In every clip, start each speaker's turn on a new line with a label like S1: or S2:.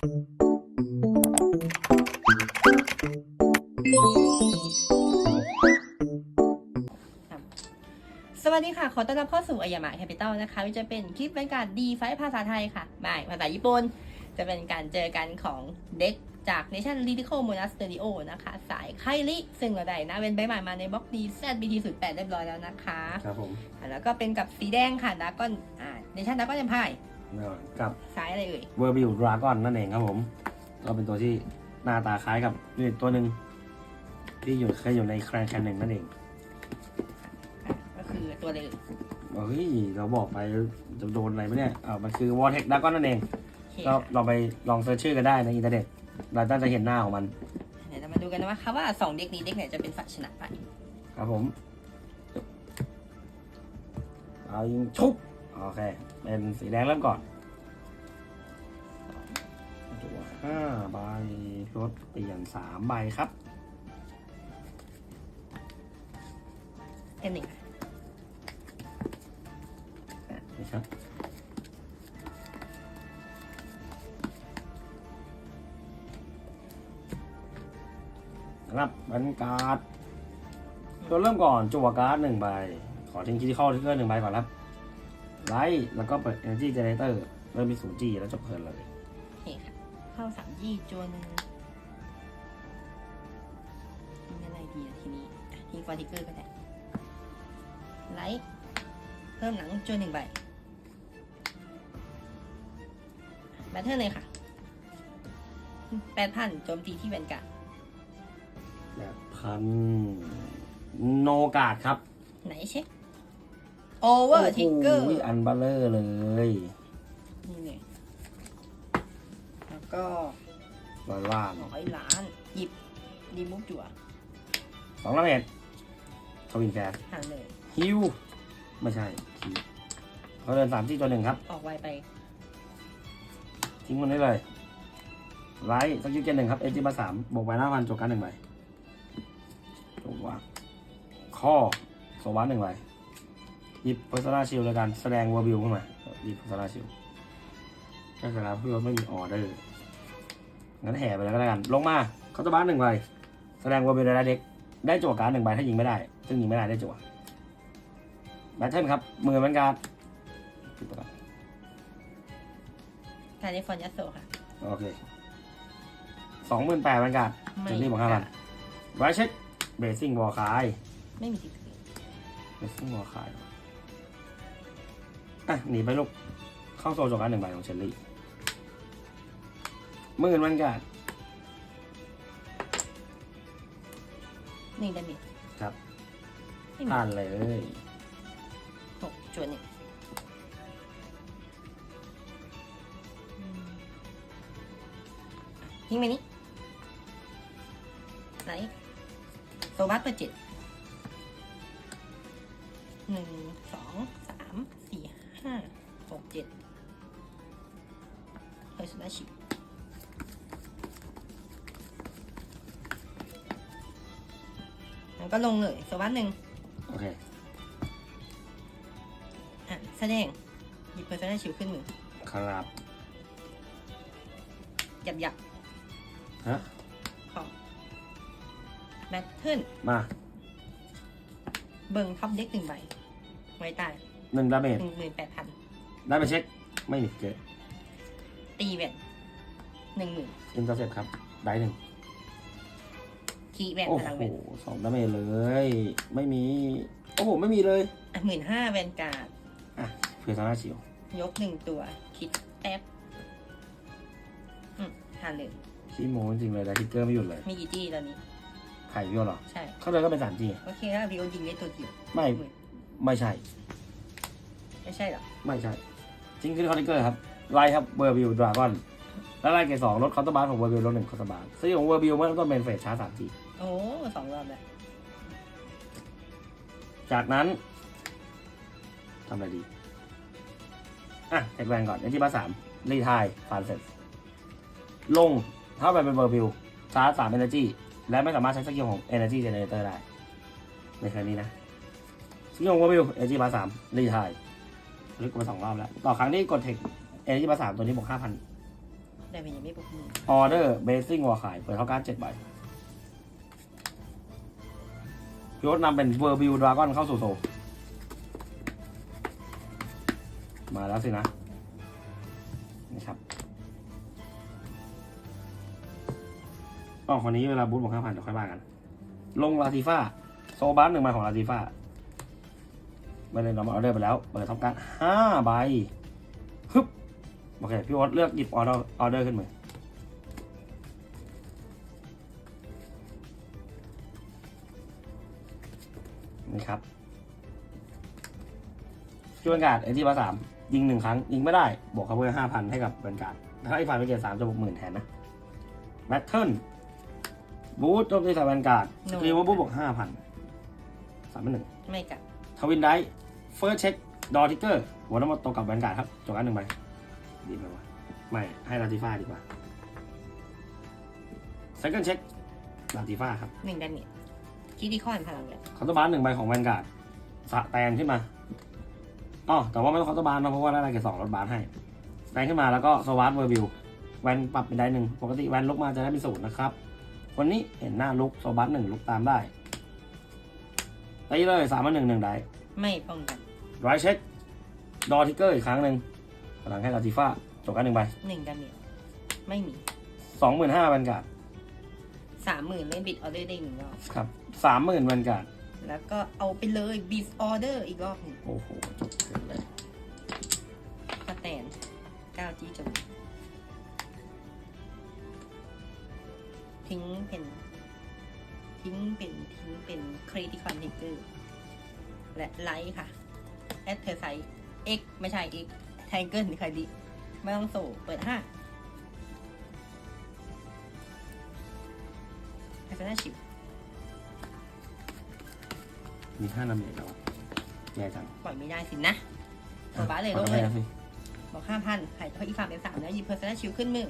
S1: สวัสดีค่ะ ขอต้อนรับเข้าสู่อายามะแคปิตอลนะคะวิจะเป็นคลิปบรรยากาศดีไฟภาษาไทยค่ะไม่ภาษาญี่ปุ่น จะเป็นการเจอกันของเด็กจาก Nation l y t i c a l Monasterio นะคะ สายไคลิซึ่งเราได้นะ เป็นใบใหม่มาในบล็อกดี ZBT 0 8 เรียบร้อยแล้วนะคะ
S2: ครับผม
S1: อะแล้วก็เป็นกับสีแดงค่ะดากอนอ่า Nation ดากอนเอ็มพาย
S2: กับ
S1: สายอะไรเอ่ย
S2: เวอร์บิวดราก้อนนั่นเองครับผม ก็เป็นตัวที่หน้าตาคล้ายกับยูนิตตัวหนึ่งที่อยู่เคยอยู่ในแครนแคนหนึ่งนั่นเอง
S1: อะก็คือตัวอะไรเอ่ย
S2: เฮ้ยเราบอกไปจะโดนอะไรไหมเนี่ยอ่ามันคือวอร์เทคดราก้อนนั่นเอง
S1: โอเค
S2: ก็
S1: ค่ะ
S2: ลองไปลองเซิร์ชชื่อกันได้ในอินเทอร์เน็ตเราน่าจะเห็นหน้าของมัน
S1: เดี๋ยวเรามาดูกันนะว่าค่ะว่าสองเด็กนี้เด็กไหนจะเป็นฝ่ายชนะไป
S2: ครับผม เอายิงชุบ โอเค เป็นสีแดงเริ่มก่อนตัวห้าใบรถเปลี่ยนสามใบครับ
S1: เอ็นหนึ่งค่ะ
S2: นี่ครับนะครับบรรยากาศตัวเริ่มก่อนจั่วการ์ดหนึ่งใบ ขอทิ้งคิดที่เข้าที่เกอร์หนึ่งใบก่อนครับ ไลท์แล้วก็เปิด Energy Generator เริ่มมีศูนย์จีแล้วจบเพลินเลย
S1: โอเคค่ะ เข้าสามยี่จวนหนึ่งทิ้งอะไรดีอะทีนี้อะทิ้งฟอร์ติเกอร์ก็ได้ไลท์เพิ่มหลังจวนหนึ่งใบแบตเทิลเลยค่ะแปดพันโจมตีที่แวนการ์ด
S2: แบบพันโนกาดครับ
S1: ไหนเช็ค โอเวอร์ทิกเกอร์
S2: โโหอันบัลเลอร์เลย
S1: นี่เลยแล้วก็
S2: ร้อยล้าน
S1: ร้อยล้าน หยิบรีมูฟจั่ว
S2: สองร้อยเมตรทวินแคส
S1: หันเลย
S2: ฮิว ไม่ใช่คิวเขาเดินสามที่ตัวหนึ่งครับ
S1: ออกไวไป
S2: ทิ้งมันได้เลย ไลท์สกิลเกนหนึ่งครับเอจิมาสามบวกไปหน้าพันจบการหนึ่งใบจบว่าข้อโซวัสหนึ่งใบ หยิบเพอร์ซนาชิลเลยกัน แสดงวอร์บิวขึ้นมา หยิบเพอร์ซนาชิลก็จะรับเพื่อไม่มีออเดอร์งั้นแห่ไปเลยก็แล้วกัน ลงมาเขาจะบ้านหนึ่งใบแสดงวอร์บิวในเด็ก ได้จั่วการ์ดหนึ่งใบถ้ายิงไม่ได้ ซึ่งยิงไม่ได้ได้จั่วแบทเทิลครับมือเหมันการ์ดปิดไปก่อน
S1: แคลิฟอร์เนียโซค่ะ
S2: โอเคสองหมื่นแปดบรรยากาศ
S1: ไม่
S2: เจนนี่บอกห้าพันไว้เช็คเบสซิ่งวอลคาย
S1: ไม่มีสิทธิ์
S2: เบสซิ่งวอลคาย อะหนีไปลูก เข้าโซนจบการหนึ่งใบของเชลลี่หมื่นบรรยากาศ
S1: หนึ่งดาเมจ
S2: ครับ
S1: ไม่มี
S2: ผ่านเลย
S1: หกจวนหนึ่งอืมทิ้งไปนี้ไหนโซบัสเปิดเจ็ดหนึ่งสองสามสี่ ห้าหกเจ็ดเฮ้ยสุดาชิมันก็ลงเลยโซบัสหนึ่ง
S2: โอเค
S1: อะแสดงหยิบเพอร์เซนต์ชิวขึ้นมือ
S2: ครับ
S1: หยับหยับ
S2: ฮะ
S1: ของแบทเทิล
S2: มา
S1: เบิงท็อปเด็กหนึ่งใบ ไว้ใต้
S2: หนึ่งดาเมจ
S1: หนึ่งหมื่นแปดพัน
S2: ได้ไปเช็ค ไม่มีเกต
S1: ตีแวนหนึ่งหมื่น
S2: อินเตอร์เซ็ปครับ ได้หนึ่ง
S1: คีแวน
S2: โอ้
S1: พลัง
S2: โห
S1: แวน
S2: สองดาเมจเลย ไม่มี โอ้โห ไม่มีเลย
S1: อะหมื่นห้าแวนการ์ด
S2: อะเพื่อซาร่าชิวย
S1: กหนึ่งตัว คิดแป๊บอืมทานเลย
S2: ขี้โม้จริงเลยแต่ทิกเกอร์ไม่หยุดเลย
S1: มีกี่จี้ตอนนี้
S2: ไข่พี่วเหรอ
S1: ใช่
S2: เขาเลยก็เป็นสามจี
S1: โอเคแล้ววิโอยิงได้ตัวเดียว
S2: ไม่ ไม่ใช่
S1: ไม่ใช่เหรอ
S2: ไม่ใช่จริงคือคอนติเกอร์ครับ ไล่ครับเวอร์บิวดราก้อน แล้วไล่เกรดสองลดคอร์ตบาร์ของเวอร์บิวลดหนึ่งคอร์ตบาร์ซึ่งของเวอร์บิวเมื่อต้นเป็นเฟสช้าสามจี
S1: โอ้สองรอบแล้ว
S2: จากนั้นทำอะไรดี อะเทคแวนก่อนเอจิบาสามรีไทายฟานเสร็จลงถ้าไปเป็นเวอร์บิวชาร์จสามเอเนจีและไม่สามารถใช้สกิลของ Energy Generator ได้ ในครั้งนี้นะสกิลของเวอร์บิวเอจิบาสามรีไทาย ลึกมาสองรอบแล้ว ต่อครั้งที่กดเทคเอเนจีบาสามตัวนี้บวกห้าพัน
S1: แต่เป็นยังไม่บุกมือ
S2: ออเดอร์เบสซิ่งวอขาย เปิดเท่าการดเจ็ดใบยศนำเป็นเวอร์บิวดราก้อนเข้าสู่โซลมาแล้วสินะนี่ครับอ๋อคนนี้เวลาบูธบอกห้าพันเดี๋ยวค่อยว่ากัน ลงลาติฟ้า โซบัสหนึ่งใบของลาติฟ้า ไปเลยเรามาออเดอร์ไปแล้ว เปิดทำการห้าใบฮึบโอเค พี่วอตเลือกหยิบออเดอร์ออเดอร์ขึ้นมือนี่ครับช่วยบรรยากาศเอทีบาสามยิงหนึ่งครั้ง ยิงไม่ได้ บวกคัฟเวอร์ห้าพันให้กับบรรยากาศถ้าไอ้ฝ่ายไปเกตสามจะบวกหมื่นแทนนะแบทเทิลบูทโจมตีใส่บรรยากาศสกิลว่าบูทบวกห้าพันสามเป็นหนึ่ง
S1: ไม่กลับ
S2: ทวินได้เฟิร์สเช็คดอทิกเกอร์หัวน้ำมันตกกับบรรยากาศครับจบอันหนึ่งใบดีไหมวะไม่ให้ลาติฟ้าดีกว่า second check ลาติฟ้าครับ
S1: หนึ่งดาเมจคิดดีคอนพลังเลย
S2: เคาน์เตอร์บาร์หนึ่งใบของแวนการ์ดสะแตนขึ้นมาอ๋อแต่ว่าไม่ต้องเคาน์เตอร์บาร์นะเพราะว่าได้อะไรเกรดสองลดบาร์ให้แตนขึ้นมาแล้วก็สวาร์ทเวอร์บิวแวนปรับเป็นได้หนึ่งปกติแวนลุกมาจะได้เป็นศูนย์นะครับวันนี้เห็นหน้าลุกสวาร์ทหนึ่งลุกตามได้ ตีเลยสามอันหนึ่งหนึ่งได้
S1: ไม่ป้องกัน
S2: ไรเช็ค ดอทิกเกอร์อีกครั้งหนึ่งพลังให้ลาติฟ้าจบกันหนึ่งใบ
S1: หนึ่งดาเมจไม่มี
S2: สองหมื่นห้าแวนการ์ด
S1: สามหมื่นเล่นบิดออเดอร์ได้หนึ่งรอบ
S2: ครับสามหมื่นแวนการ์ด
S1: แล้วก็เอาไปเลยบิดออเดอร์อีกรอบหนึ่ง
S2: โอ้โหจบเกินเลย
S1: สแตนเก้าจีจบทิ้งเป็น ทิ้งเป็นทิ้งเป็นคริติคอนทิกเกอร์และไลท์ค่ะแอดเธอไซเอ็กไม่ใช่เอ็กแทงเกิลใครดีไม่ต้องโซ่เปิดห้าไอเฟน่าชิป
S2: มีห้านาเมตรแล้วอะแย่จัง
S1: ปล่อยไม่ได้สินะตัวบ้าเลยลง
S2: เล
S1: เลย
S2: ยสิ
S1: บอกห้าพันหายเพราะอีกฝั่งเป็นสามแล้วหยิบเพอร์เซนต์ชิวขึ้นมือ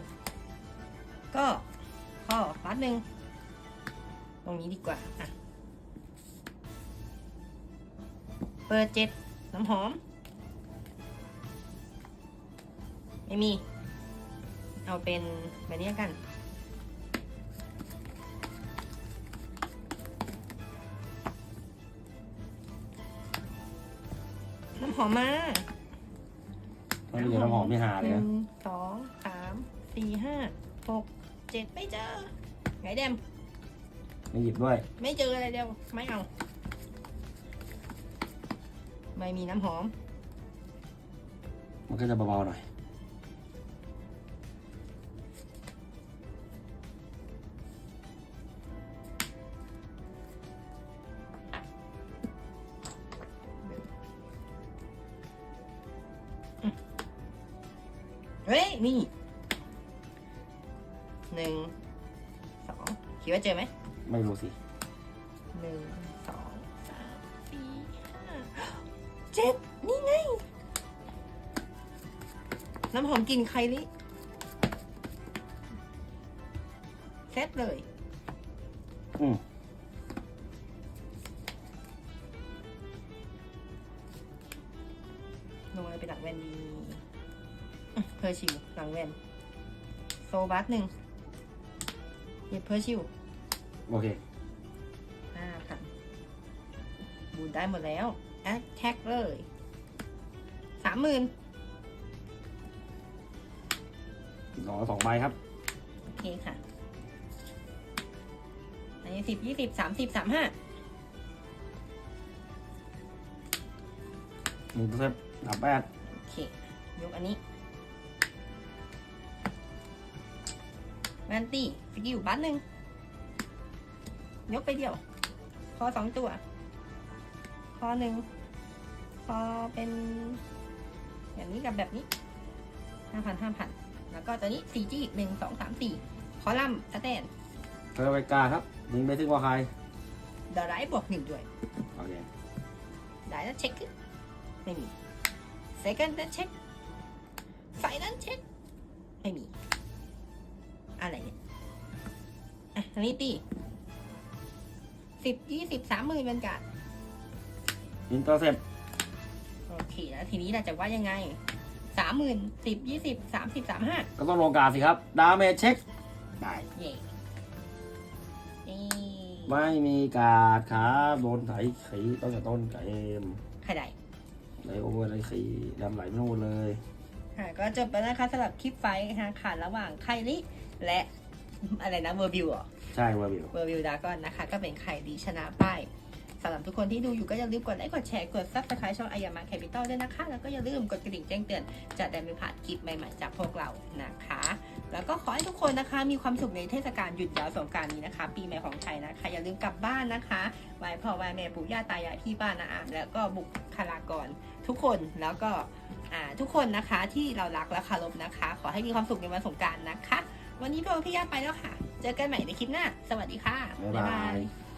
S1: ก็ข้อฟัดหนึ่งต รงนี้ดีกว่าอะเปิดเจ็ดน้ำหอม ไม่มี เอาเป็นแบบนี้ละกัน น้ำหอมมา
S2: ไม่มีน้ำหอมไม่หาเลย
S1: ห
S2: นะ
S1: นึ่งสองสามสี่ห้าหกเจ็ดไม่เจอไงเดม
S2: ไม่หยิบด้วย
S1: ไม่เจออะไรเดียวไม่เอา ไม่มีน้ำหอม
S2: มันก็จะเบาๆหน่อย
S1: เฮ้ย นี่หนึ่งสองคิดว่าเจอไหม
S2: ไม่รู้สิ
S1: หนึ่งสองสามสี่ห้าเจ็ดนี่ไง น้ำหอมกลิ่นไคลิเซ็ตเลย
S2: อืม
S1: ลงอะไรไปหลังแวนดีอื้อเพอร์ชิวหลังแวนโซบัสหนึ่งหยิบเพอร์ชิว
S2: โอเค
S1: ห้าพันบูนได้หมดแล้วแอคแท็กเลยสามหมื่น
S2: สองสองใบครับ
S1: โอเคค่ะอันนี้สิบยี่สิบสามสิบสามห้า
S2: หนึ่งเซฟดับแปด
S1: โอเค ยกอันนี้แมนตี้สกิลบัตหนึ่ง ยกไปเดียว คอสองตัว คอหนึ่ง คอเป็นแบบนี้กับแบบนี้ห้าพันห้าพันแล้วก็ตัวนี้สี่จีหนึ่งสองสามสี่คอลัมน์สแตน
S2: เธอไปกาครับยิงไปถึงว่าใคร
S1: เดอะไรบวกหนึ่งด้วย
S2: โอเค
S1: ได้แล้วเช็คขึ้นไม่มี second นั้นเช็คไฟนั้นเช็คไม่มี อะไรเนี่ย อะทางนี้ตี สิบยี่สิบสามหมื่นเป็นการด
S2: อินเตอร์เซป
S1: โอเคแล้วทีนี้เราจะว่ายังไงสามหมื่นสิบยี่สิบสามสิบสามห้า
S2: ก็ต้องลงการสิครับ ดาเมจเช็ค ได้
S1: เย่นี่
S2: ไม่มีการ์ดครับโดนไถขีตั้งแต่ต้นเกม
S1: ใครได้
S2: ไหลโอเวอร์ไหลขีดำไหลไม่ต้องวนเลย
S1: ค่ะก็จบไปแล้วนะคะสำหรับคลิปไฟท์นะคะขาดระหว่างไคลิและอะไรนะเวอร์บิวอะ
S2: ใช่เวอร์บิว
S1: เวอร์วิวดากอนนะคะ ก็เป็นไคลิชนะไปสำหรับทุกคนที่ดูอยู่ก็อย่าลืมกดไลค์กดแชร์กดซับสไครต์ช่องอายามาแคปิตอลด้วยนะคะ แล้วก็อย่าลืมกดกระดิ่งแจ้งเตือน จะได้ไม่พลาดคลิปใหม่ ๆ จากพวกเรานะคะ แล้วก็ขอให้ทุกคนนะคะ มีความสุขในเทศกาลหยุดยาวสงการนี้นะคะ ปีใหม่ของไทยนะคะ อย่าลืมกลับบ้านนะคะไหว้พ่อไหว้แม่ปู่ย่าตายายพี่ป้านาอาแล้วก็บุคลากร ทุกคนแล้วก็ทุกคนนะคะที่เรารักและเคารพนะคะ ขอให้มีความสุขในวันสงการนะคะ วันนี้พวกพี่ย่าไปแล้วค่ะ เจอกันใหม่ในคลิปหน้า สวัสดีค่ะ
S2: บ๊ายบาย